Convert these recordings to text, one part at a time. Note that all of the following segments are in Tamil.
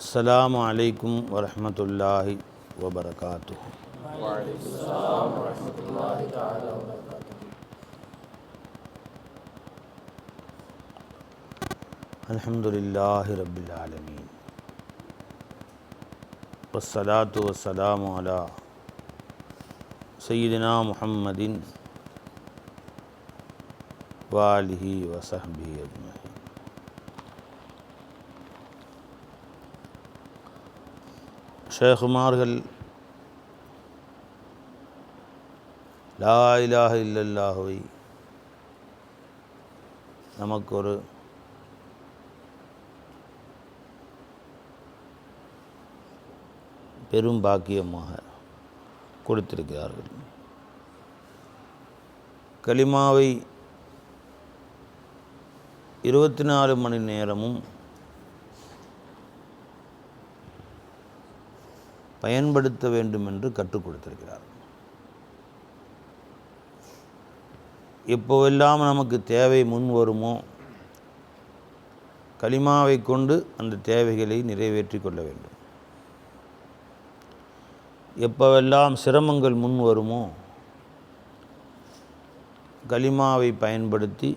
السلام عليكم ورحمة الله وبركاته. السلام ورحمة الله تعالى وبركاته الحمد لله رب العالمين. والصلاة والسلام على سيدنا محمد وآله وصحبه أجمعين. ஷேகுமார்கள் லா இலாஹ இல்லல்லாஹுவை நமக்கு ஒரு பெரும் பாக்கியமாக கொடுத்திருக்கிறார்கள். கலிமாவை இருபத்தி நாலு மணி நேரமும் பயன்படுத்த வேண்டும் என்று கற்றுக் கொடுத்திருக்கிறார். எப்போவெல்லாம் நமக்கு தேவை முன் வருமோ களிமாவை கொண்டு அந்த தேவைகளை நிறைவேற்றி கொள்ள வேண்டும். எப்போவெல்லாம் சிரமங்கள் முன் வருமோ களிமாவை பயன்படுத்தி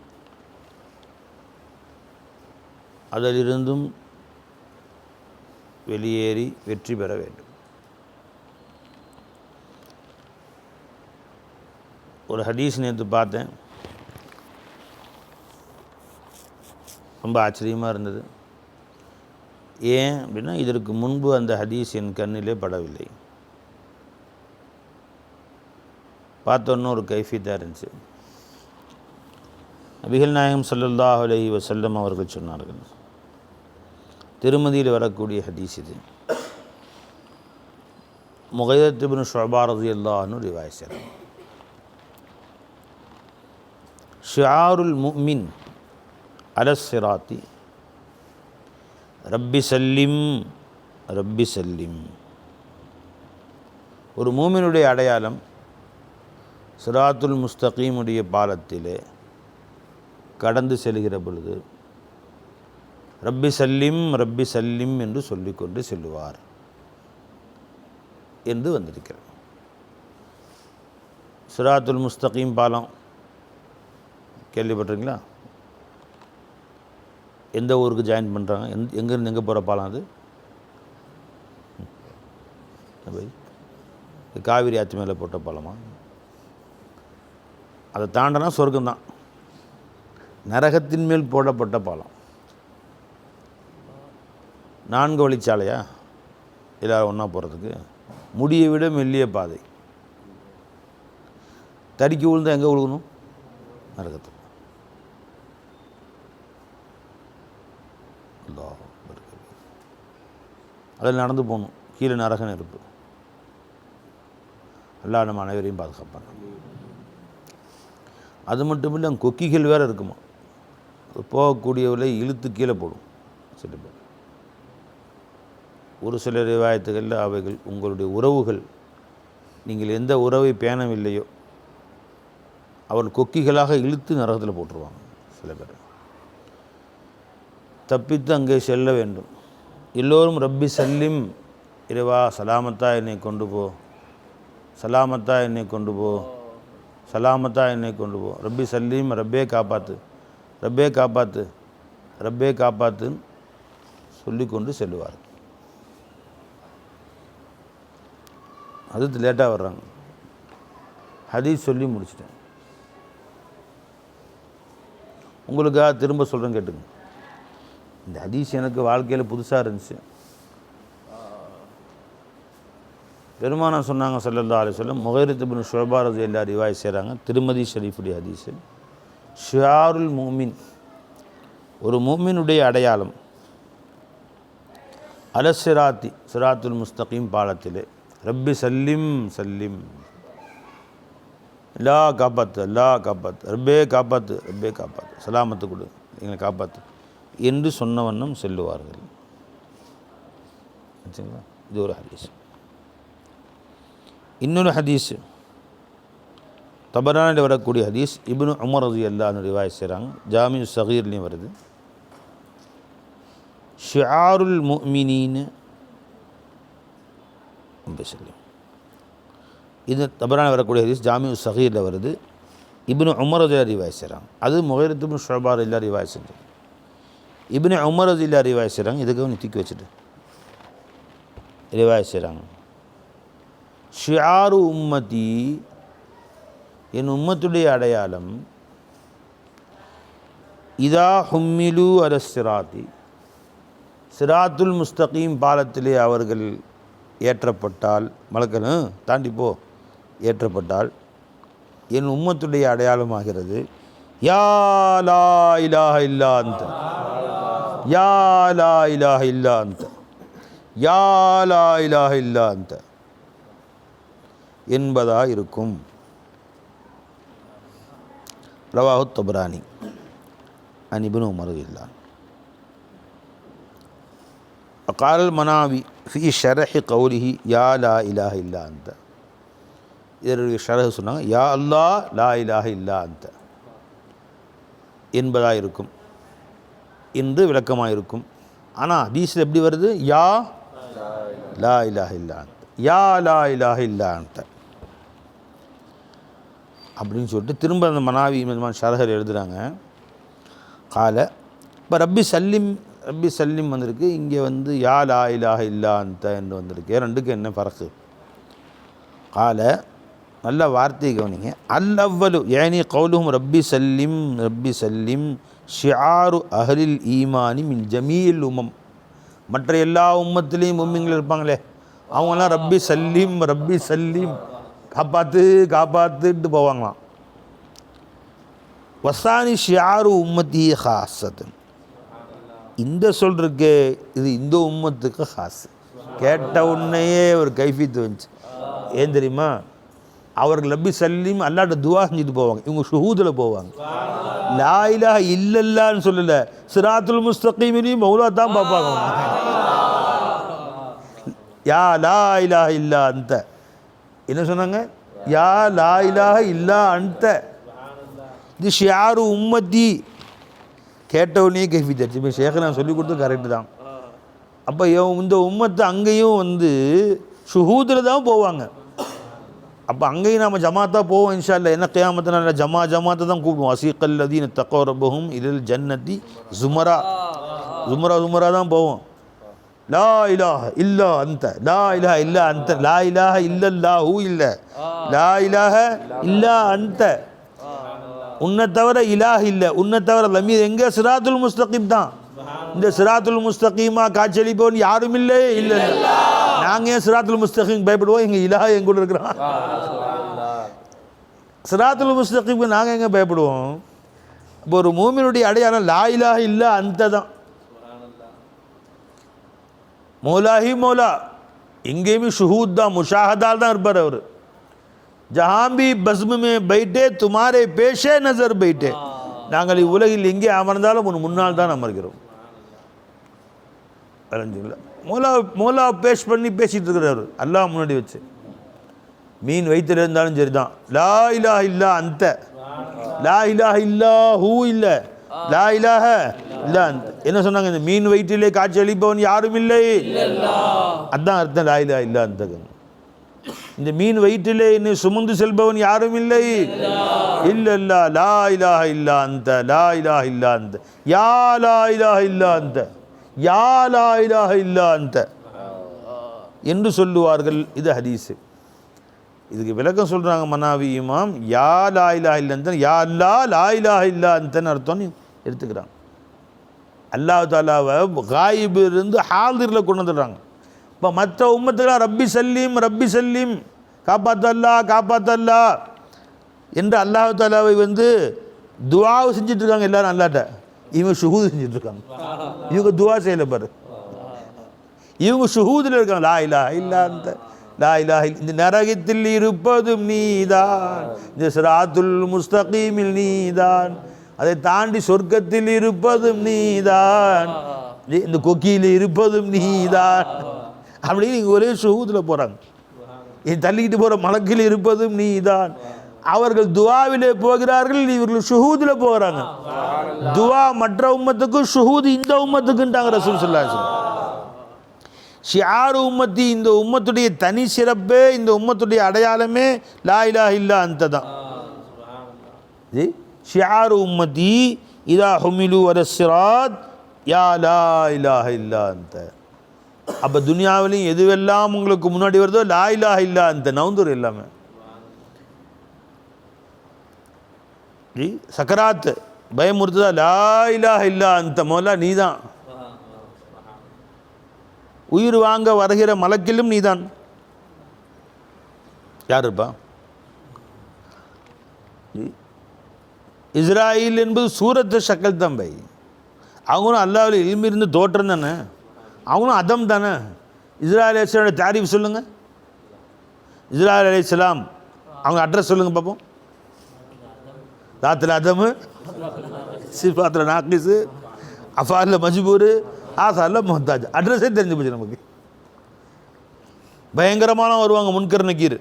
அதிலிருந்தும் வெளியேறி வெற்றி பெற வேண்டும். ஒரு ஹதீஸ் நேற்று பார்த்தேன். ரொம்ப ஆச்சரியமாக இருந்தது. ஏன் அப்படின்னா இதற்கு முன்பு அந்த ஹதீஸ் என் கண்ணிலே படவில்லை. பார்த்தோன்னு ஒரு கைஃபியத்தாக இருந்துச்சு. அபிகல் நாயகம் ஸல்லல்லாஹு அலஹி வசல்லம் அவர்கள் சொன்னார்கள். திருமதியில் வரக்கூடிய ஹதீஸ் இது. முகைதத்துபின் ஷொபாரதி அல்லாஹ்னு ரிவாய் செய்கிறார். ஷியாருல் முமின் அலசிராத்தி ரப்பி சல்லிம் ரப்பி சல்லிம். ஒரு மூமினுடைய அடையாளம் சிராத்துல் முஸ்தகீமுடைய பாலத்திலே கடந்து செல்கிற பொழுது ரப்பி சல்லிம் ரப்பி சல்லிம் என்று சொல்லிக்கொண்டு செல்லுவார் என்று வந்திருக்கிறது. சிராத்துல் முஸ்தகீம் பாலம் கேள்விப்பட்டிருக்கீங்களா? எந்த ஊருக்கு ஜாயின் பண்ணுறாங்க எந் எங்கேருந்து எங்கே போகிற பாலம் அது? காவிரி ஆற்று மேலே போட்ட பாலமா? அதை தாண்டினா சொர்க்கம்தான் நரகத்தின் மேல் போடப்பட்ட பாலம். நான்கு வழிச்சாலையா? எல்லோரும் ஒன்றா போகிறதுக்கு முடியை விட மெல்லிய பாதை. தடிக்கு விழுந்தால் எங்கே விழுகணும் நரகத்தை அல்லாஹ் அதில் நடந்து போகணும். கீழே நரக நெருப்பு எல்லா நம்ம அனைவரையும் பாதுகாப்பாங்க அது மட்டும் இல்லை அங்கே கொக்கிகள் வேறு இருக்குமா? அது போகக்கூடியவர்களை இழுத்து கீழே போடும் சில பேர். ஒரு சில ரிவாயத்துகளில் அவைகள் உங்களுடைய உறவுகள் நீங்கள் எந்த உறவை பேணவில்லையோ அவர்கள் கொக்கிகளாக இழுத்து நரகத்தில் போட்டுருவாங்க சில பேர். தப்பித்து அங்கே செல்ல வேண்டும். எல்லோரும் ரப்பி சல்லிம். இறைவா சலாமத்தா என்னை கொண்டு போ. சலாமத்தா என்னை கொண்டு போ. சலாமத்தா என்னை கொண்டு போ. ரப்பி சல்லீம் ரப்பே காப்பாத்து. ரப்பே காப்பாத்து. ரப்பே காப்பாத்துன்னு சொல்லிக்கொண்டு செல்லுவார். அது லேட்டாக வர்றாங்க. ஹதீஸ் சொல்லி முடிச்சிட்டேன். உங்களுக்காக திரும்ப சொல்கிறேன் கேட்டுங்க. இந்த ஹதீஸ் எனக்கு வாழ்க்கையில் புதுசாக இருந்துச்சு. பெருமானம் சொன்னாங்க சல்லல்லா அலி சொல்லம் முகைரத்து பின் ஷோபாரது எல்லா ரிவாய் செய்கிறாங்க திருமதி ஷரீஃபுடைய ஹதீஸு. ஷியாருல் மூமின் ஒரு மூமினுடைய அடையாளம் அலசிராத்தி சிராத்துல் முஸ்தகீம் பாலத்திலே ரப்பி சல்லிம் சல்லிம் எல்லா காப்பாத்து எல்லா காப்பாத்து ரப்பே காப்பாத்து ரப்பே காப்பாத்து சலாமத்து கொடு எங்களை காப்பாற்று என்று சொன்ன வண்ணம் செல்லுவார்கள். ஆச்சுங்களா இது ஒரு ஹதீஸ். இன்னொரு ஹதீஸ். தபரானில் வரக்கூடிய ஹதீஸ் இப்னு உமர் ரதி அல்லான்னு ரிவாய் செய்கிறாங்க ஜாமியு சகீர்லேயும் வருது. ஷியாருல் முமினின்னு சொல்லி. இது தபரான வரக்கூடிய ஹதீஸ் ஜாமியு சகீரில் வருது. இப்னு உமர் ரஜிலா ரிவாய் செய்கிறாங்க அது முகைரத்து ஷோபார் எல்லாம் ரிவாய் செஞ்சது. இப்னி உமர் ரஜிலா ரிவாய் செய்கிறாங்க இதுக்காக நீ தூக்கி வச்சுட்டு ரிவாய் செய்கிறாங்க ஷியாரு உம்மதி என் உம்மத்துடைய அடையாளம் இதா ஹும்மிலு அல சிராத்தி சிராத்துல் முஸ்தகீம் பாலத்திலே அவர்கள் ஏற்றப்பட்டால் மலக்கணும் தாண்டி போ ஏற்றப்பட்டால் என் உம்மத்துடைய அடையாளமாகிறது யா லா இலாஹ இல்லா அந்த யா லா இலாஹ இல்லா அந்த யா லா இலாஹ இல்லா அந்த என்பதாக இருக்கும் ரவாஹு தபரானி அனிபுன் உமர் இல்லான் قال المناوي في شرح قوله يا لا إله إلا أنت இதனுடைய ஷரஹ் சொன்னாங்க யா அல்லா லா இலாஹ இல்லா அந்த என்பதாக இருக்கும் என்று விளக்கமாக இருக்கும் ஆனால் ஹதீஸில் எப்படி வருது? யா லா இலாஹ இல்லா யா லா இலாஹ இல்லா அப்படின்னு சொல்லிட்டு திரும்ப அந்த மனாவி ஷரஹர் எழுதுகிறாங்க கால இப்போ ரப்பி சல்லிம் ரப்பி சல்லிம் வந்திருக்கு. இங்கே வந்து யா லா இலாஹ இல்லாந்த என்று வந்திருக்கு. ரெண்டுக்கு என்ன பறக்கு கால நல்ல வார்த்தையை கவனிங்க. அல் அவ்வலு ஏனி கவுலுஹும் ரப்பி சல்லிம் ரப்பி சல்லிம். ஷியாரு அஹலில் ஈமானி மின் ஜமீல் உமம். மற்ற எல்லா உம்மத்திலையும் உம்மிங்களும் இருப்பாங்களே அவங்கெல்லாம் ரப்பி சல்லீம் ரப்பி சல்லீம் காப்பாத்து காப்பாத்துட்டு போவாங்களாம். வசானி ஷியாரு உம்மத்தி ஹாசத்தன் இந்த சொல் இருக்கே இது இந்த உம்மத்துக்கு ஹாஸ். கேட்ட உன்னையே ஒரு கைஃபித்து வந்துச்சு. ஏன் தெரியுமா? அவர்கள் லப்பி சல்லீம் அல்லாட்ட துவா செஞ்சுட்டு போவாங்க. இவங்க ஷுஹூதில் போவாங்க. லா இலாஹ இல்லல்லான்னு சொல்லலை. சிராத்துல் முஸ்தகீமினையும் மௌலா தான் பார்ப்பாங்க. யா லா இலாஹ இல்லா அந்த. என்ன சொன்னாங்க? யா லா இலாஹ இல்லா அந்த. இது ஷியாரு உம்மத்தி. கேட்டவனே கேஃபி தச்சு இப்போ ஷேഖ് நான் சொல்லி கொடுத்தது கரெக்டு தான். அப்போ இந்த உம்மத்தை அங்கேயும் வந்து ஷுஹூதில் தான் போவாங்க. அப்போ அங்கேயும் நாம் ஜமாத்தாக போவோம் இன்ஷா இல்லை என்ன கியாமத்தினால ஜமா ஜமாத்தை தான் கூப்பிடுவோம். அசீக்கல் அதீன தக்கோ இதில் ஜன்னதி ஜுமரா. ஜுமரா ஜுமரா தான் போவோம். லா இலாஹ இல்லா அந்த லா இலாஹ இல்லா அந்த லா இலாஹ இல்லல்லாஹு இல்லை. லா இலாஹ இல்லா அந்த உன்னை தவிர இலாஹ் இல்லை. உன்னை தவிர லமீர். எங்கே? சிராத்துல் முஸ்தகிம் தான். இந்த சிராத்துல் முஸ்தகீமா காட்சியளிப்பவன் யாரும் இல்லை இல்லை. நாங்க ஏன் சிராத்துல் முஸ்தகிக்கு பயப்படுவோம் எங்கள் இலா எங்க கூட இருக்கிறான். சிராத்துல் முஸ்தகிக்கு நாங்கள் எங்கே பயப்படுவோம்? இப்போ ஒரு மூமினுடைய அடையாளம் லா இலா இல்லை அந்த தான் மோலாஹி மோலா எங்கேயுமே ஷுஹூத் தான் முஷாஹதால் தான் இருப்பார் அவர். ஜஹாம்பி பஸ்மே பைட்டே துமாரே பேஷே நசர் பைட்டே. நாங்கள் இவ்வுலகில் எங்கே அமர்ந்தாலும் உன் முன்னால் தான் அமர்கிறோம். விளைஞ்சுங்களா மோலா மோலா பேஷ் பண்ணி பேசிகிட்டு இருக்கிறார். அல்லாஹ் முன்னாடி வச்சு. மீன் வயிற்றுல இருந்தாலும் சரி தான் லா இலா இல்லா அந்த லா இலா இல்லா ஹூ இல்லை. லா இலாஹ இல்லா அந்த என்ன சொன்னாங்க? இந்த மீன் வயிற்றிலே காட்சி அளிப்பவன் யாரும் இல்லை. அதான் அர்த்தம் லா இலா இல்லா அந்த இந்த மீன் வயிற்றிலே என்னை சுமந்து செல்பவன் யாரும் இல்லை. இல்ல லா இலாஹ இல்லா அந்த லா இலாஹ இல்லா அந்த யா லா இலாஹ இல்லா அந்த யா லா இலாஹ இல்லா அந்த என்று சொல்லுவார்கள். இது ஹதீஸு. இதுக்கு விளக்கம் சொல்கிறாங்க மனாவி இமாம். யா லா இலாஹ அந்த யா அல்லா லா இலாஹ இல்லா அந்தன்னு அர்த்தம்னு எடுத்துக்கிறாங்க. அல்லாஹ் தாலாவை காயிபிலிருந்து இருந்து கொண்டு வந்துடுறாங்க. இப்போ மற்ற உம்மத்துக்கெல்லாம் ரப்பி சல்லீம் ரப்பி சல்லீம் காப்பாத்தல்லா காப்பாத்தல்லா என்று அல்லாஹ் தாலாவை வந்து துவாவை செஞ்சிட்ருக்காங்க எல்லோரும் அல்லாட்ட. இவங்க ஷுஹூது செஞ்சுட்டு இருக்காங்க இவங்க துவா செய்யல பாரு. இவங்க சுகூதில் இருக்காங்க. லா இல்லா இல்லா அந்த லா இல்லா இந்த நரகத்தில் இருப்பதும் நீதான். இந்த சிராத்துல் முஸ்தகீமில் நீதான். அதை தாண்டி சொர்க்கத்தில் இருப்பதும் நீதான். இந்த கொக்கியில் இருப்பதும் நீதான். அப்படின்னு இங்கே ஒரே சுகூதில் போகிறாங்க இது தள்ளிக்கிட்டு போகிற மலக்கில் இருப்பதும் நீதான். அவர்கள் துவாவிலே போகிறார்கள் இவர்கள் ஷுஹூதில் போகிறாங்க. துவா மற்ற உம்மத்துக்கும் ஷுஹூத் இந்த உம்மத்துக்குன்ட்டாங்க ரசூல் ஸல்லல்லாஹு ஷியாரு உம்மத்தி இந்த உம்மத்துடைய தனி சிறப்பே இந்த உம்மத்துடைய அடையாளமே லா இலாஹ இல்லா அந்த தான் ஜி ஷியாரு உம்மத்தி இதா ஹுமிலு வரசிராத் யா லா இலாஹ இல்லா அந்த. அப்போ துனியாவிலையும் எதுவெல்லாம் உங்களுக்கு முன்னாடி வருதோ லா இலாஹ இல்லா அந்த நவுந்துரு எல்லாமே. ஜி சக்கராத்து. பயமுறுத்துதா? லா இலாஹ இல்லா அந்த மோலா நீ தான் உயிர் வாங்க வருகிற மலக்கிலும் நீதான். யார் இருப்பா? இஸ்ராயில் என்பது சூரத்து ஷக்கல் தான் பை. அவங்களும் அல்லாவில் இல்மி தோற்றம் தானே? அவங்களும் அதம் தானே? இஸ்ராயல் அலிஸ்லாமோட தாரீஃப் சொல்லுங்கள் இஸ்ராயல் அலிஸ்லாம் அவங்க அட்ரஸ் சொல்லுங்கள் பார்ப்போம் தாத்தில் அதமு சிஃபாத்தில் நாக்கிஸு அஃபாரில் மஜ்பூர் ஆசாரில் மொஹத்தாஜ் அட்ரஸே தெரிஞ்சு போச்சு நமக்கு. பயங்கரமான வருவாங்க முன்கர் நக்கீர்.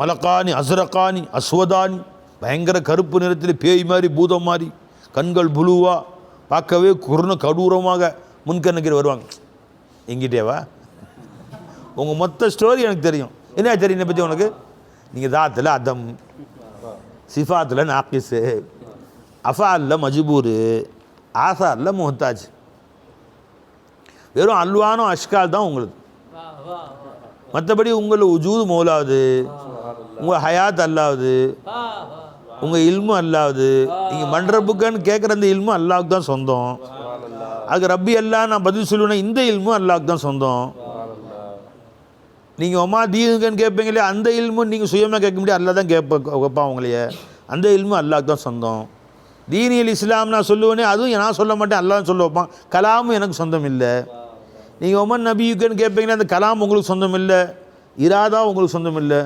மலக்கானி அசுரக்கானி அஸ்வதானி. பயங்கர கருப்பு நிறத்தில் பேய் மாதிரி பூதம் மாதிரி. கண்கள் புழுவா. பார்க்கவே குருண கடூரமாக முன்கர் நக்கீர் வருவாங்க. எங்கிட்டேவா உங்கள் மொத்த ஸ்டோரி எனக்கு தெரியும். என்ன தெரியும் என்னை பற்றி உனக்கு? நீங்கள் தாத்தில் அதம் சிஃபாத்தில் நாக்கிஸு. அஃபாலில் மஜ்பூரு. ஆசாரில் முஹத்தாஜ் வெறும் அல்வானும் அஷ்கால் தான் உங்களுக்கு. மற்றபடி உங்கள் உஜூது மௌலாவது உங்கள் ஹயாத் அல்லாவது உங்கள் இல்மு அல்லாவது நீங்கள் மன்றபுக்கன்னு கேட்குற அந்த இல்மு அல்லாவுக்கு தான் சொந்தம். அதுக்கு ரப்பி அல்லா நான் பதில் சொல்லுவேன்னா இந்த இல்மும் அல்லாவுக்கு தான் சொந்தம். நீங்கள் ஒமா தீனுங்கன்னு கேட்பீங்களே அந்த இல்மும் நீங்கள் சுயமாக கேட்க முடியாது. அல்லா தான் கேட்ப கேட்பான் உங்களையே. அந்த இல்மும் அல்லாஹ் தான் சொந்தம். தீனியல் இஸ்லாம் நான் சொல்லுவேனே அதுவும் நான் சொல்ல மாட்டேன் அல்லாஹ் சொல்ல வைப்பான். கலாமும் எனக்கு சொந்தம் இல்லை. நீங்கள் ஒமன் நபியுக்குன்னு கேட்பீங்களே அந்த கலாம் உங்களுக்கு சொந்தம் இல்லை. இராதா உங்களுக்கு சொந்தம் இல்லை.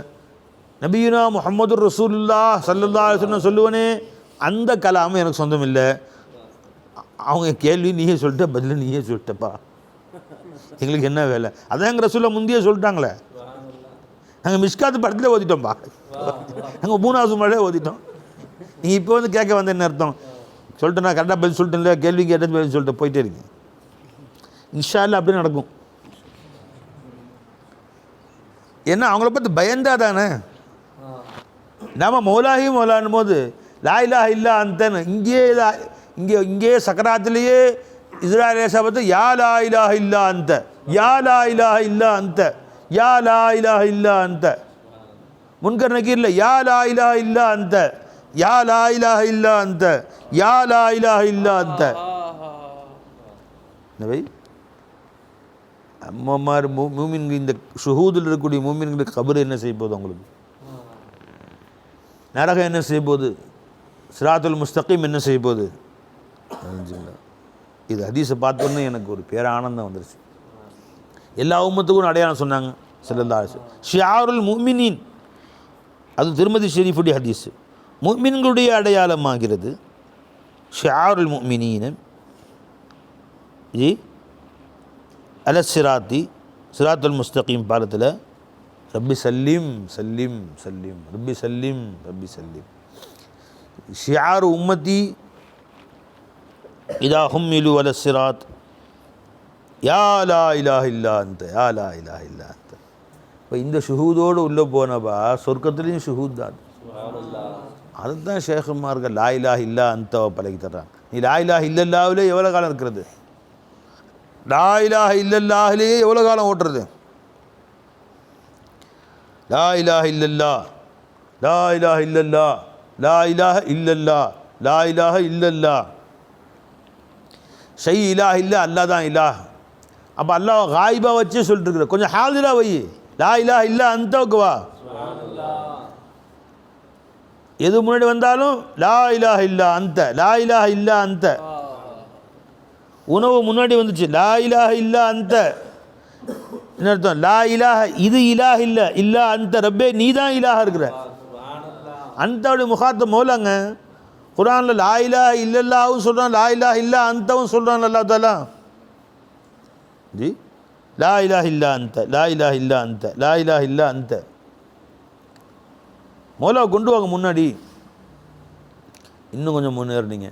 நபியுனா முகமது ரசூல்லா சல்லுல்லா சொன்ன சொல்லுவனே அந்த கலாமும் எனக்கு சொந்தம் இல்லை. அவங்க கேள்வி நீயே சொல்லிட்ட பதில் நீயே சொல்லிட்டப்பா. எங்களுக்கு என்ன வேலை? அதான் எங்கள் ரசூலில் முந்தைய சொல்லிட்டாங்களே. நாங்கள் மிஷ்காத்து படத்தில் ஓதிட்டோம்ப்பா நாங்கள் மூணாவது மழையே ஓதிட்டோம். நீ இப்போ வந்து கேட்க வந்த என்ன அர்த்தம்? சொல்லிட்டு நான் கரெக்டாக பதில் சொல்லிட்டேன்ல கேள்வி கேட்டது பதில் சொல்லிட்டு போயிட்டே இருக்கேன் இன்ஷா அல்லாஹ் அப்படியே நடக்கும். ஏன்னா அவங்கள பற்றி பயந்தா தானே? நாம மௌலாஹி மௌலான் போது லா இல்லா அந்தன்னு. இங்கேயே லா- இங்கே இங்கேயே சக்கராத்திலேயே இஸ்ராயல் சபத்து யா லா இலாஹ இல்லா அந்த யா லா இலாஹ இல்லா அந்த யா லா இலாஹ இல்லா அந்த. முன்கர் நக்கீரில் யா லா இலாஹ இல்லா அந்த யா லா இலாஹ இல்லா அந்த யா லா இலாஹ இல்லா அந்த. என்னவை அம்மாமார் மூ மூமின்கள் இந்த சுகூதில் இருக்கக்கூடிய மூமின்களுக்கு கபர் என்ன செய்ய போகுது உங்களுக்கு நரகம் என்ன செய்ய போகுது? சிராத்துல் முஸ்தகீம் என்ன செய்ய போகுது? தெரிஞ்சுங்களா இது ஹதீஸை பார்த்தோன்னே எனக்கு ஒரு பேரானந்தம் வந்துருச்சு. எல்லா உம்மத்துக்கும் அடையாளம் சொன்னாங்க செல்லல்லா ஷியாருல் முமினின் அது திருமதி ஷெரீஃபுடைய ஹதீஸ். முமின்களுடைய அடையாளமாகிறது ஷியாருல் முமினின் ஜி அல சிராத்தி சிராத்துல் முஸ்தகீம் பாலத்தில் ரப்பி சல்லிம் சல்லிம் சல்லிம் ரப்பி சல்லிம் ரப்பி சல்லிம். ஷியார் உம்மத்தி இதா ஹும்மிலு அல சிராத் யா லா இலாஹ இல்லா அந்த யா லா இலாஹ இல்லா அந்த இப்போ இந்த ஷுஹூதோடு உள்ளே போனப்பா சொர்க்கத்துலேயும் ஷுஹூத் தான் அதுதான் ஷேகுமார்கள் லா இலாஹ இல்லா அந்த பழகி தர்றாங்க நீ லா இலாஹ இல்லல்லாவிலே எவ்வளோ காலம் இருக்கிறது லா இலாஹ இல்லல்லாஹிலேயே எவ்வளோ காலம் ஓட்டுறது லா இலாஹ இல்லல்லா லா இலாஹ இல்லல்லா லா இலாஹ இல்லல்லா லா இலாஹ இல்லல்லா ஷை இலாஹ இல்ல அல்லாஹ் தான் இலாஹ் அப்போ அல்லாஹ் காயிபா வச்சே சொல்லிட்டு இருக்கிற கொஞ்சம் ஹாதிரா வை. லா இலாஹ இல்ல அந்தவுக்கு வா. எது முன்னாடி வந்தாலும் லா இலாஹ இல்லா அந்த. லா இலாஹ இல்லா அந்த. உணவு முன்னாடி வந்துச்சு. லா இலாஹ இல்லா அந்த. என்ன அர்த்தம்? லா இலாஹ இது இலாஹ இல்ல இல்லா அந்த. ரப்பே நீ தான் இலாஹ இருக்கிற. அந்தவுடைய முகாத்த மௌலாங்க குரானில் லா இலாஹ இல்லல்லாவும் சொல்கிறான் லா இலாஹ இல்லா அந்தவும் சொல்கிறான் அல்லா தாலா ஜி? லா இலாஹ இல்லா அந்த லா இலாஹ இல்லா அந்த லா இலாஹ இல்லா அந்த. மௌலாவை கொண்டு வாங்க முன்னாடி. இன்னும் கொஞ்சம் முன்னேறினீங்க.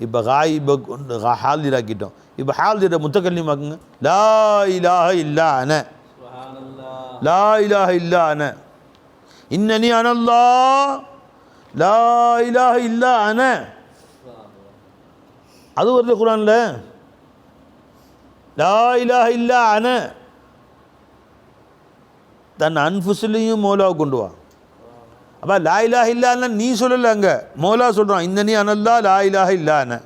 இப்போ காயிபை கொண்டு ஹால்திராக்கிட்டோம். இப்போ ஹால்திர முத்தக்கல்லிமாக்குங்க லா இலாஹ இல்லா அன. லா இலாஹ இல்லா அன. இன்னனி அனல்லா லா இலாஹ இல்லா அன. அது வருது குரான்ல. லா இலாஹ இல்லா அன. தன் அன்புசுலையும் மோலாவை கொண்டு வா. அப்போ லா இலாஹ இல்லான்னா நீ சொல்லலை அங்கே. மோலா சொல்கிறான் இந்த நீ அனல்லா லா இல்லா இல்லான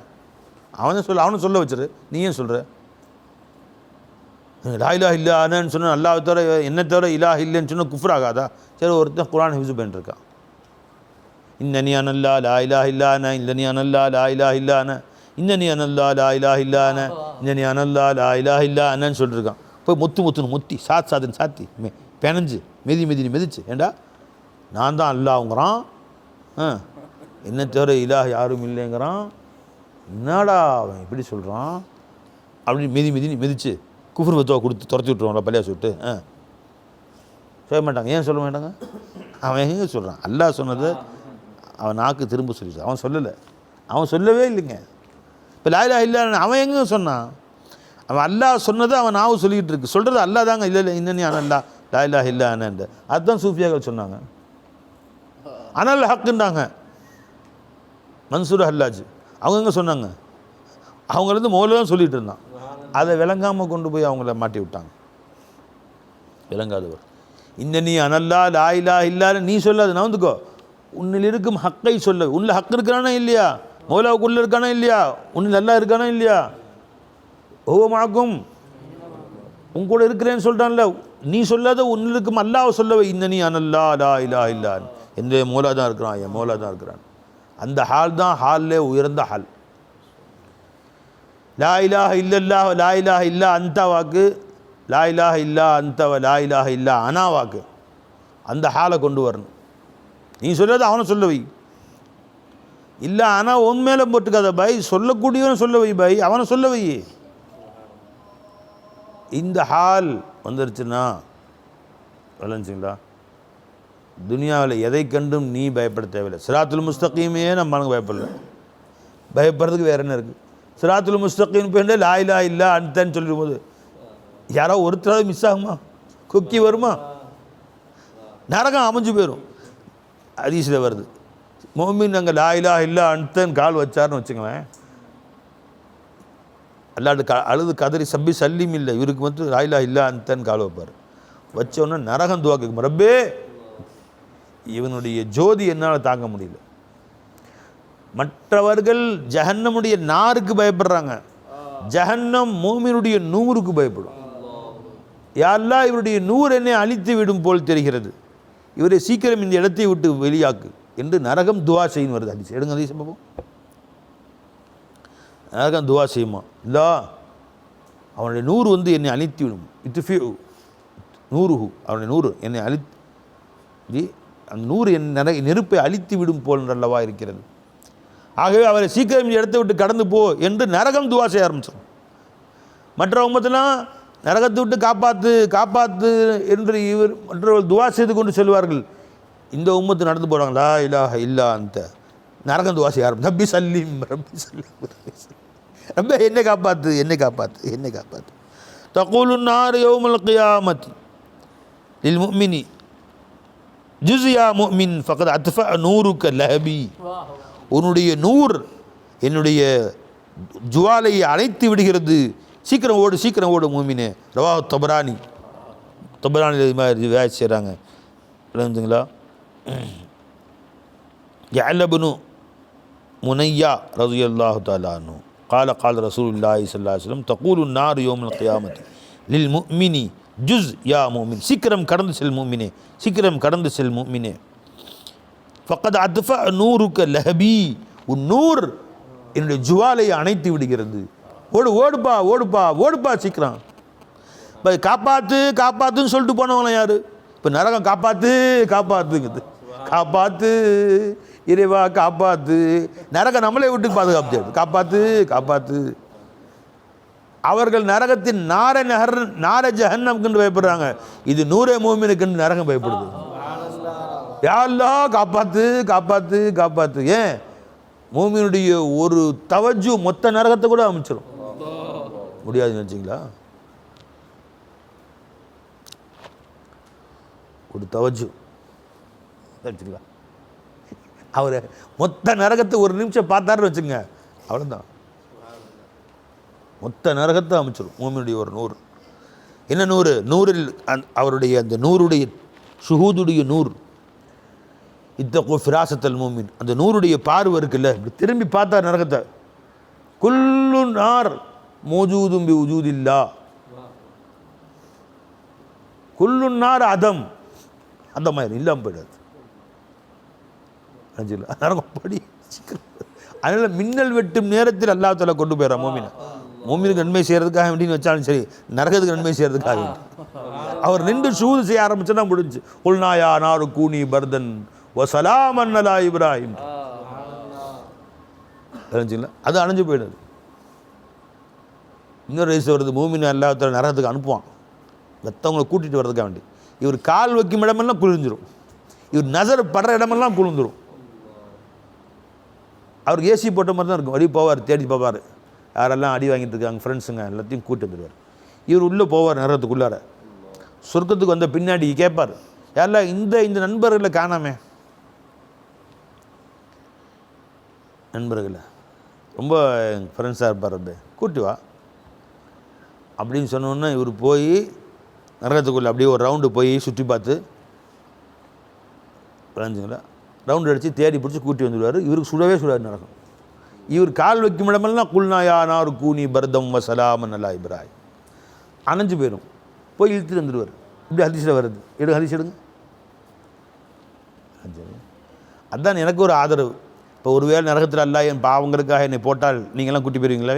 அவனை சொல்ல அவனை சொல்ல வச்சிரு. நீ ஏன் சொல்கிற லா இல்லா இல்லானன்னு சொன்னால் அல்லாஹ் தவிர என்ன தவிர இலாஹ இல்லைன்னு சொன்னால் குஃப்ராகாதா சரி ஒருத்தன் குரான் ஹிஃப்ஸ் பண்ணிருக்கான் இந்த நீ அனல்லா லா இல்லான இந்த அனல்லா லா இல்லான இந்த நீ அனல்லா லா இல்லான இந்த நீ அனல்லா லா இலாஹ இல்லானன்னு சொல்லிருக்கான். போய் முத்து முத்துன்னு முத்தி சாத் சாத்துன்னு சாத்தி மெ பெனஞ்சு மெதி மெதினு மிதிச்சு. ஏண்டா? நான் தான் அல்லாஹ்ங்கிறான். ஆ என்ன தவிர இலாஹ் யாரும் இல்லைங்கிறான். என்னடா அவன் இப்படி சொல்கிறான் அப்படின்னு மிதி மிதி மிதித்து குஃபர் பத்துவா கொடுத்து துரத்தி விட்ருவாங்களா பள்ளியா சொல்லிட்டு. ஆ. சொல்ல மாட்டாங்க. ஏன் சொல்ல மாட்டாங்க? அவன் எங்கே சொல்கிறான் அல்லாஹ் சொன்னது அவன் நாக்கு திரும்ப சொல்லிச்சு அவன் சொல்லலை. அவன் சொல்லவே இல்லைங்க. இப்போ லாயிலா இல்லை அவன் எங்கே சொன்னான்? அவன் அல்லாஹ் சொன்னதை அவன் நாவு சொல்லிக்கிட்டு இருக்கு. சொல்கிறது அல்லாஹ் தாங்க. இல்லை இல்லை இன்னனி அனல்லா லாயிலா இல்லை அனன்ட்டு அதுதான் சூஃபியாக்கள் சொன்னாங்க. அனல் ஹக்குன்றாங்க. மன்சூர் ஹல்லாஜ் அவங்க எங்கே சொன்னாங்க? அவங்களேருந்து மோல தான் சொல்லிகிட்டு இருந்தான். அதை விளங்காமல் கொண்டு போய் அவங்கள மாட்டி விட்டாங்க. விளங்காதவர். இந்த நீ அனல்லா லாயிலா இல்லாத நீ சொல்லாது. நவந்துக்கோ உன்னில் இருக்கும் ஹக்கை சொல்ல. உன்னில் ஹக்கு இருக்கிறானா இல்லையா? மௌலாவுக்குள்ள இருக்கானா இல்லையா? உன்னில் நல்லா இருக்கானா இல்லையா? ஓவமாக்கும் உன் கூட இருக்கிறேன்னு சொல்கிறான்ல நீ சொல்லாத உன்னில் இருக்கும் அல்லாஹ் சொல்லவை. இந்த நீ அனல்லா லா இல்லா. இல்லான் எந்த மோலா தான் இருக்கிறான்? என் மோலா தான் இருக்கிறான். அந்த ஹால் தான் ஹால்லே உயர்ந்த ஹால். லா இலாஹ இல்லல்லா லா இலாஹ இல்லா அந்த வாக்கு. லா இலாஹ இல்லா அந்த லா இலாஹ இல்லா அனா வாக்கு. அந்த ஹாலை கொண்டு வரணும். நீ சொல்லாத அவனை சொல்ல வை இல்லை ஆனால் உன் மேலே போட்டுக்காத பை. சொல்லக்கூடியவன் சொல்ல வை பை. அவனை சொல்ல வை இந்த ஹால் வந்துருச்சுன்னா விளைஞ்சிங்களா? துனியாவில் எதை கண்டும் நீ பயப்பட தேவையில்லை. சிராத்துல் முஸ்தகீமே நம்ம பயப்படல. பயப்படுறதுக்கு வேற என்ன இருக்குது சிராத்துல் முஸ்தகீம் போய் லா இல்லை இல்லா சொல்லிடும் போது யாரோ ஒருத்தராவது மிஸ் ஆகுமா? குக்கி வருமா? நரகம் அமைஞ்சு போயிடும் ஹதீஸில் வருது. மோமின் அங்கே லா இல்லா அன்தன் கால் வச்சாருன்னு வச்சுங்களேன் அல்லாடு க அழுது கதறி சப்பி சல்லிம் இல்லை இவருக்கு வந்து லாயிலா இல்லா அந்தன் கால் வைப்பார். வச்சோன்னே நரகம் துவா கேட்கும். ரப்பே இவனுடைய ஜோதி என்னால் தாங்க முடியல. மற்றவர்கள் ஜஹன்னமுடைய நாருக்கு பயப்படுறாங்க. ஜஹன்னம் மூமினுடைய நூறுக்கு பயப்படும். யாரெல்லாம் இவருடைய நூறு என்னை அழித்து விடும் போல் தெரிகிறது. இவரை சீக்கிரம் இந்த இடத்தை விட்டு வெளியாக்கு என்று நரகம் துவா செய்யும் வருது. அடிச்சு எடுங்க அதிசயம் பார்ப்போம். நரகம் துவா செய்யுமா? இல்லா அவனுடைய நூறு வந்து என்னை அழித்து விடும் இத்துஃபி நூறுஹு அவனுடைய நூறு என்னை அழி ஜி அந்த நூறு என் நர நெருப்பை அழித்து விடும் போல் அல்லவா இருக்கிறது. ஆகவே அவரை சீக்கிரம் இந்த இடத்தை விட்டு கடந்து போ என்று நரகம் துவா செய்ய ஆரம்பிச்சிடும் மற்ற உம்மத்தெல்லாம் நரகத்தை விட்டு காப்பாற்று காப்பாற்று என்று இவர் மற்றவர்கள் துவா செய்து கொண்டு செல்வார்கள். இந்த உம்மத்து நடந்து போகிறாங்களா இல்லா இல்லா அந்த. நரகம் துவா செய்ய ஆரம்பி ரப்பி சல்லிம் ரப்பி சல்லிம் ரப்ப என்னை காப்பாற்று என்னை காப்பாற்று என்னை காப்பாற்று தகூலு நார் யோமல் கியாமத். லில் முக்மினி ஜுசியா முக்மின் ஃபகத் அத்ஃப நூறுக்க லஹபி. உன்னுடைய நூர் என்னுடைய ஜுவாலையை அணைத்து விடுகிறது. சீக்கிரம் ஓடு சீக்கிரம் ஓடு மூமினே ரவா தொபரானி தொபரானி இது மாதிரி வேலை செய்கிறாங்க விளங்குதுங்களா يعلبن منيا رضي الله تعالى عنه قال قال رسول الله صلى الله عليه وسلم تقول النار يوم القيامة للمؤمن جزء يا مؤمن سكرم கடந்து செல் மூமினே சீக்கிரம் கடந்து செல் மூமினே ஃபக்கத் அத்ஃபா நூறுக்க லஹபி உன் நூர் என்னுடைய ஜுவாலையை அணைத்து விடுகிறது ஓடு ஓடுப்பா ஓடுப்பா ஓடுப்பா சீக்கிரம். இப்போ காப்பாற்று காப்பாற்றுன்னு சொல்லிட்டு போனவங்களாம் யார்? இப்போ நரகம் காப்பாற்று காப்பாற்றுங்குது காப்பாற்று இறைவா காப்பாற்று நரகம் நம்மளே விட்டு பாதுகாப்பு காப்பாற்று காப்பாற்று அவர்கள் நரகத்தின் நார நகர் நார ஜஹன்னம்க்கு பயப்படுறாங்க. இது நூறே மூமினுக்குன்னு நரகம் பயப்படுது. யாரெல்லாம் காப்பாற்று காப்பாற்று காப்பாற்று ஏன்? மூமினுடைய ஒரு தவஜு மொத்த நரகத்தை கூட அமைச்சிடும் முடியாதுன்னு நினச்சிங்களா? ஒரு தவஜு. வச்சுக்கலாம் அவர் மொத்த நரகத்தை ஒரு நிமிஷம் பார்த்தாருன்னு வச்சுங்க அவ்வளோதான் மொத்த நரகத்தை அமைச்சிடும் மூமியுடைய ஒரு நூறு. என்ன நூறு? நூறில் அந் அவருடைய அந்த நூறுடைய சுகூதுடைய நூறு. இத்தகோ ஃபிராசத்தல் மூமின். அந்த நூறுடைய பார்வை இருக்குல்ல? இப்படி திரும்பி பார்த்தா நரகத்தை. குல்லு நார். மோஜூதும் பி உஜூதில்லா குல்லு நார் அதம் அந்த மாதிரி இல்லாமல் போயிடாது அஞ்சுல நரகம் படி அதனால் மின்னல் வெட்டும் நேரத்தில் அல்லாஹ் தஆலா கொண்டு போயிடறான் மோமினை மோமினுக்கு நன்மை செய்கிறதுக்காக வேண்டின்னு வச்சாலும் சரி நரகத்துக்கு நன்மை செய்கிறதுக்காக அவர் நின்று சூது செய்ய ஆரம்பிச்சா முடிஞ்சு உள்நாயா நாரு கூனி பர்தன் ஒ சலாமன் அலா இப்ராஹிம் தெரிஞ்சுங்களா அது அணைஞ்சு போயிடுது இன்னொரு வயசு வருது மூமின் அல்லாஹ் நரகத்துக்கு அனுப்புவான். மற்றவங்களை கூட்டிகிட்டு வர்றதுக்காக வேண்டி. இவர் கால் வைக்கும் இடமெல்லாம் குளிர்ந்துடும் இவர் நசர் படுற இடமெல்லாம் குளிர்ந்துடும் அவருக்கு ஏசி போட்ட மாதிரி தான் இருக்கும். வழி போவார் தேடி போவார். யாரெல்லாம் அடி வாங்கிட்டு இருக்காங்க ஃப்ரெண்ட்ஸுங்க எல்லாத்தையும் கூட்டி வந்துடுவார் இவர் உள்ளே போவார் நரகத்துக்குள்ளார. சொர்க்கத்துக்கு வந்த பின்னாடி கேட்பார். யாரெல்லாம் இந்த இந்த நண்பர்களை காணாமே? நண்பர்களை. ரொம்ப ஃப்ரெண்ட்ஸாக இருப்பார் அப்படி. கூட்டி வா. அப்படின்னு சொன்னோன்னே இவர் போய் நரகத்துக்குள்ளே அப்படியே ஒரு ரவுண்டு போய் சுற்றி பார்த்து விளைஞ்சுங்களா? ரவுண்டு அடித்து தேடி பிடிச்சி கூட்டி வந்துடுவார். இவருக்கு சுடவே சுடாது நடக்கும் இவர் கால் வைக்கும் இடமெல்லாம் குல்நாயா நார் கூனி பரதம் வசலாமன் அல்லா இப்ராய் அணைஞ்சு போயிடும் போய் இழுத்துட்டு வந்துடுவார். இப்படி ஹதீஸில் வருது. எடுங்க ஹதீஸ் எடுங்க அதுதான் எனக்கு ஒரு ஆதரவு. இப்போ ஒருவேளை நரகத்தில் அல்லா என் பாவங்களுக்காக என்னை போட்டால் நீங்களாம் கூட்டி போயிருவீங்களா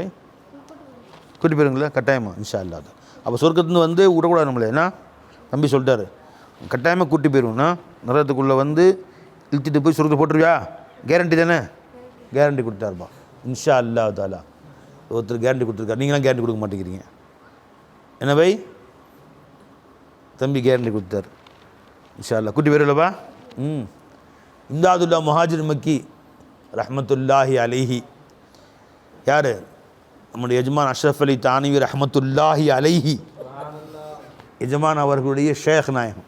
கூட்டி போயிருங்களா கட்டாயமாக இன்ஷா இல்லாத அப்போ சொர்க்கத்துலேருந்து வந்து விடக்கூடாது நம்மளே. என்ன தம்பி சொல்லிட்டாரு கட்டாயமாக கூட்டி போயிடுவோம்னா நரகத்துக்குள்ளே வந்து இழுத்துட்டு போய் சொர்க்கத்தை போட்டுருவியா? கேரண்டி தானே? கேரண்டி கொடுத்தாருப்பா. இன்ஷா அல்லா தாலா. ஒருத்தர் கேரண்டி கொடுத்துருக்காரு. நீங்களாம் கேரண்டி கொடுக்க மாட்டேங்கிறீங்க. என்ன பை? தம்பி கேரண்டி கொடுத்தாரு. இன்ஷா அல்லா கூட்டி போயிடலப்பா ம். இந்தாதுல்லா முஹாஜிர் மக்கி ரஹமத்துல்லாஹி அலிஹி. யார்? நம்முடைய எஜமான் அஷ்ரஃப் அலி தானிவி அஹமத்துல்லாஹி அலைஹி. எஜமான் அவர்களுடைய ஷேக் நாயகம்.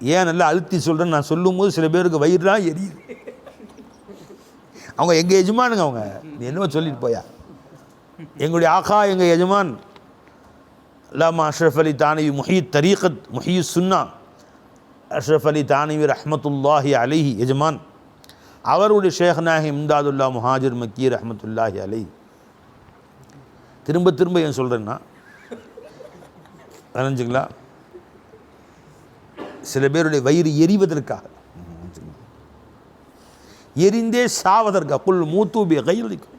ஏன் நல்லா அழுத்தி சொல்கிறேன் நான் சொல்லும்போது சில பேருக்கு வயிறுலாம் எரியுது. அவங்க எங்கள் எஜமானுங்க அவங்க? நீ என்னவோ சொல்லிட்டு போயா? எங்களுடைய ஆகா எங்கள் எஜமான் அல்லாமா அஷ்ரஃப் அலி தானிவி முஹி தரீகத் முஹி சுன்னா அஷ்ரஃப் அலி தானவி அஹமத்துல்லாஹி அலைஹி எஜமான். அவருடைய ஷேக் நாயகம் இம்தாதுல்லா முஹாஜிர் மக்கீர் ரஹ்மத்துல்லாஹி அலைஹி. திரும்ப திரும்ப ஏன் சொல்கிறேன்னா நினைஞ்சுங்களா சில பேருடைய வயிறு எரிவதற்காக. எரிந்தே சாவதற்காக. புல் மூத்தூபிய கையளிக்கும்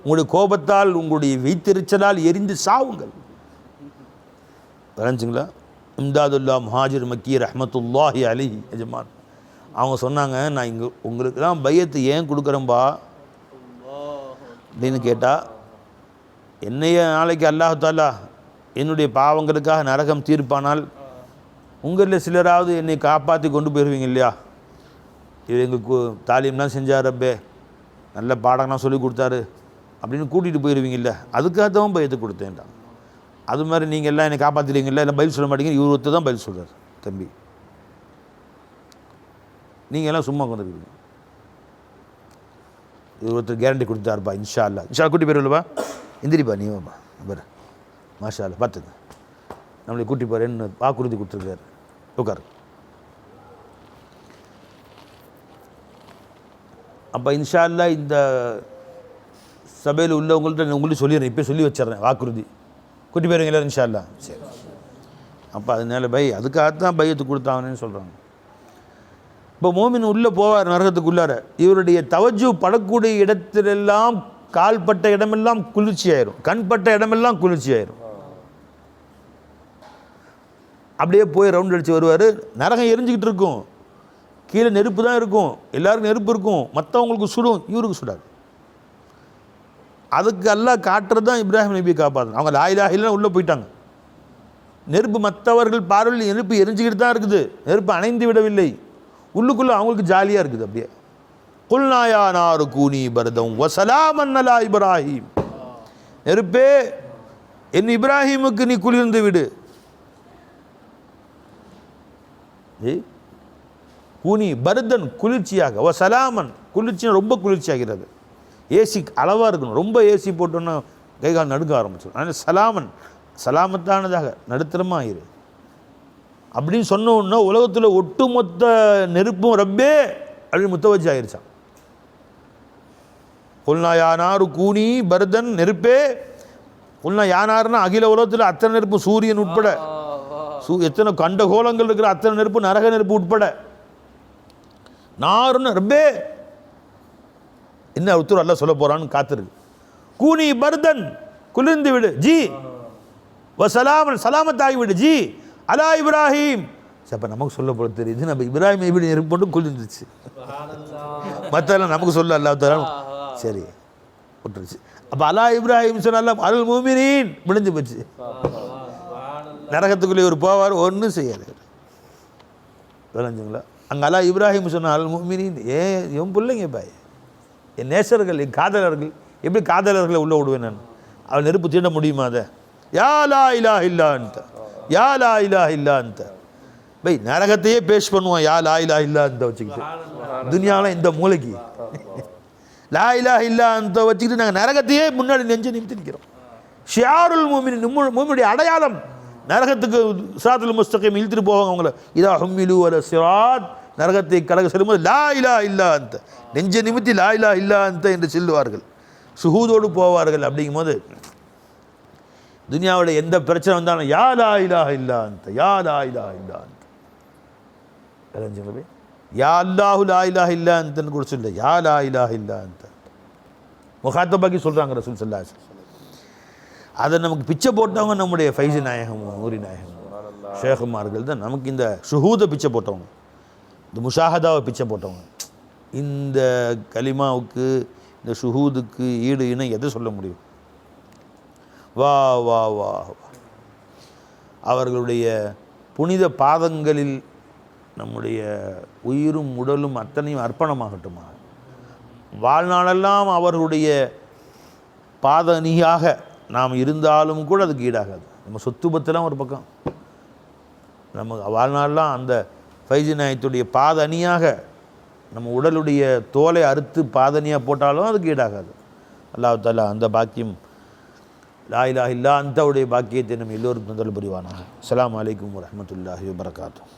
உங்களுடைய கோபத்தால் உங்களுடைய வைத்தெரிச்சலால் எரிந்து சாவுங்கள். வரைஞ்சுங்களா இம்தாதுல்லா மஹாஜிர் மக்கி ரஹ்மத்துல்லாஹி அலி எஜமான் அவங்க சொன்னாங்க நான் இங்கே உங்களுக்கு தான் ஏன் கொடுக்குறேன்பா? அப்படின்னு கேட்டால் என்னைய நாளைக்கு அல்லாஹாலா என்னுடைய பாவங்களுக்காக நரகம் தீர்ப்பானால் உங்களில் சிலராவது என்னை காப்பாற்றி கொண்டு போயிடுவீங்க இல்லையா? இவர் எங்களுக்கு தாலீம்லாம் செஞ்சார் ரப்பே. நல்ல பாடம்லாம் சொல்லி கொடுத்தாரு. அப்படின்னு கூட்டிகிட்டு போயிடுவீங்கல்ல அதுக்காக தான் பயத்தை கொடுத்தேன்டான் அது மாதிரி நீங்கள் எல்லாம் என்னை காப்பாற்றிடுவீங்கல்ல எல்லாம் பதில் சொல்ல மாட்டீங்க. இவர் ஒருத்தர் தான் பதில் சொல்கிறார் தம்பி. நீங்கள் எல்லாம் சும்மா உட்காந்துருக்கீங்க இவர் ஒருத்தர் கேரண்டி கொடுத்தாருப்பா இன்ஷா அல்லா இன்ஷா கூட்டி போயிருவா எந்திரிப்பா நீ வாப்பா பாரு மாஷால பார்த்துங்க. நம்மளை கூட்டி போகிறேன்னு வாக்குறுதி கொடுத்துருக்காரு. உட்காரு. அப்போ இன்ஷா அல்லா இந்த சபையில் உள்ளவங்கள்ட்ட உங்களுக்கு சொல்லிடுறேன். இப்போ சொல்லி வச்சிடுறேன். வாக்குறுதி கூட்டி போயிருவீங்களா இன்ஷா அல்லா சரி. அப்போ அதனால பை அதுக்காகத்தான் பையத்து கொடுத்தாங்கன்னு சொல்கிறாங்க இப்போ மோமின் உள்ளே போவார் நரகத்துக்குள்ளார. இவருடைய தவஜு படக்கூடிய இடத்திலெல்லாம் கால்பட்ட இடமெல்லாம் குளிர்ச்சி ஆயிரும் கண்பட்ட இடமெல்லாம் குளிர்ச்சி ஆயிரும் அப்படியே போய் ரவுண்ட் அடித்து வருவார். நரகம் எரிஞ்சுக்கிட்டு இருக்கும். கீழே நெருப்பு தான் இருக்கும். எல்லாருக்கும் நெருப்பு இருக்கும். மற்றவங்களுக்கு சுடும். இவருக்கு சுடாது. அதுக்கு எல்லாம் காட்டுறது தான் இப்ராஹிம் நபி காப்பாற்றணும் அவங்க லாயிலாக உள்ளே போயிட்டாங்க. நெருப்பு மற்றவர்கள் பார்வையில் நெருப்பு எரிஞ்சுக்கிட்டு தான் இருக்குது. நெருப்பு அணைந்து விடவில்லை. உள்ளுக்குள்ளே அவங்களுக்கு ஜாலியாக இருக்குது அப்படியே. குல்நாயா நாரு கூனி பரதம். வசலாமன் அல்லா இப்ராஹிம். நெருப்பே என் இப்ராஹிமுக்கு நீ குளிர்ந்து விடு. ஏய், கூனி பரதன் குளிர்ச்சியாக ஓ சலாமன் குளிர்ச்சி ரொம்ப குளிர்ச்சியாகிறது. ஏசி அளவாக இருக்கணும். ரொம்ப ஏசி போட்டோன்னா கை கால் நடுக்க ஆரம்பிச்சிடும். அதனால் சலாமன் சலாமத்தானதாக நடுத்தரமாக இரு. அப்படின்னு சொன்ன உலகத்தில் ஒட்டுமொத்த நெருப்பும் ரப்பே அப்படின்னு முத்தவச்சு ஆயிருச்சான் கொல்னா யானாரு கூனி பரதன் நெருப்பே. கொல்னா யானாருன்னா அகில உலகத்தில் அத்தனை நெருப்பு சூரியன் உட்பட. சூ எத்தனை கண்ட கோலங்கள் இருக்கிற அத்தனை நெருப்பு நரக நெருப்பு உட்பட. நாருன்னு ரப்பே. என்ன உத்தரவு அல்ல சொல்ல போறான்னு காத்திருக்கு கூனி பர்தன் குளிர்ந்து விடு. ஜி. வசலாமன் சலாமத்தாகி விடு. ஜி. அலா இப்ராஹிம். அப்ப நமக்கு சொல்ல போல தெரியுது. நம்ம இப்ராஹிம் எப்படி நெருப்பு போட்டு குளிர்ந்துச்சு மற்றெல்லாம் நமக்கு சொல்ல அல்லா தரலாம் சரி. விட்டுருச்சு அப்போ அலா இப்ராஹிம் சொன்னால அல் மூமினின் முடிஞ்சு போச்சு. நரகத்துக்குள்ளே ஒரு போவார் ஒன்றும் செய்யலை விளைஞ்சுங்களா அங்கே அலா இப்ராஹிம் சொன்ன அல் மூமினின் ஏன் என் பிள்ளைங்க பாய். என் நேசர்கள் என் காதலர்கள் எப்படி காதலர்களை உள்ளே விடுவேன் நான்? அவள் நெருப்பு தீண்ட முடியுமா அதை? யா லா இலா இல்லான்ட்ட யா லா இலா இல்லான்ட்ட பை நரகத்தையே பேஷ் பண்ணுவான் யா லா இலா இல்லான்ட்ட வச்சுக்கிட்டு. துனியாவில் இந்த மூளைக்கு. லா இல்லா இல்லா அந்த வச்சுக்கிட்டு நாங்கள் நரகத்தையே முன்னாடி நெஞ்சு நிமித்து நிற்கிறோம் ஷியாருல் மூமின் மூமினுடைய அடையாளம் நரகத்துக்கு சிராத்துல் முஸ்தகம் இழுத்துட்டு போவாங்க அவங்கள. இதா ஹம்மிலு அல சிராத். நரகத்தை கடக செல்லும்போது லா இலா இல்லா அந்த நெஞ்ச நிமித்தி லா இலா இல்லா அந்த என்று செல்லுவார்கள். சுஹூதோடு போவார்கள் அப்படிங்கும்போது துனியாவோட எந்த பிரச்சனை வந்தாலும் யா லா இலா இல்லா அந்த யா லா இலா இல்லா அந்த யா அல்லாஹு லா இலாஹ இல்லா அந்தன்னு கூட சொல்ல யா லா இலாஹ இல்லா அந்த முகாத்தபாக்கி சொல்கிறாங்க ரசூல் சல்லா அதை நமக்கு பிச்சை போட்டவங்க நம்முடைய ஃபைசி நாயகம் ஊரி நாயகம் ஷேகுமார்கள் தான் நமக்கு இந்த ஷுஹூதை பிச்சை போட்டவங்க இந்த முஷாஹதாவை பிச்சை போட்டவங்க இந்த கலிமாவுக்கு இந்த ஷுஹூதுக்கு ஈடு இணை எதை சொல்ல முடியும் வா வா வா வா. அவர்களுடைய புனித பாதங்களில் நம்முடைய உயிரும் உடலும் அத்தனையும் அர்ப்பணமாகட்டுமா? வாழ்நாளெல்லாம் அவர்களுடைய பாதணியாக நாம் இருந்தாலும் கூட அதுக்கு ஈடாகாது. நம்ம சொத்து பத்தெல்லாம் ஒரு பக்கம். நம்ம வாழ்நாளெலாம் அந்த ஃபைஜி நாயத்துடைய பாதணியாக நம்ம உடலுடைய தோலை அறுத்து பாதணியாக போட்டாலும் அதுக்கு ஈடாகாது. அல்லாஹ் தாலா அந்த பாக்கியம் லா இல்லா அந்தவுடைய பாக்கியத்தை நம்ம எல்லோரும் தொந்தரவு புரிவானாக. அலாம் வலைக்கம் வரமத்துல்லாஹி வபரகாத்துஹு.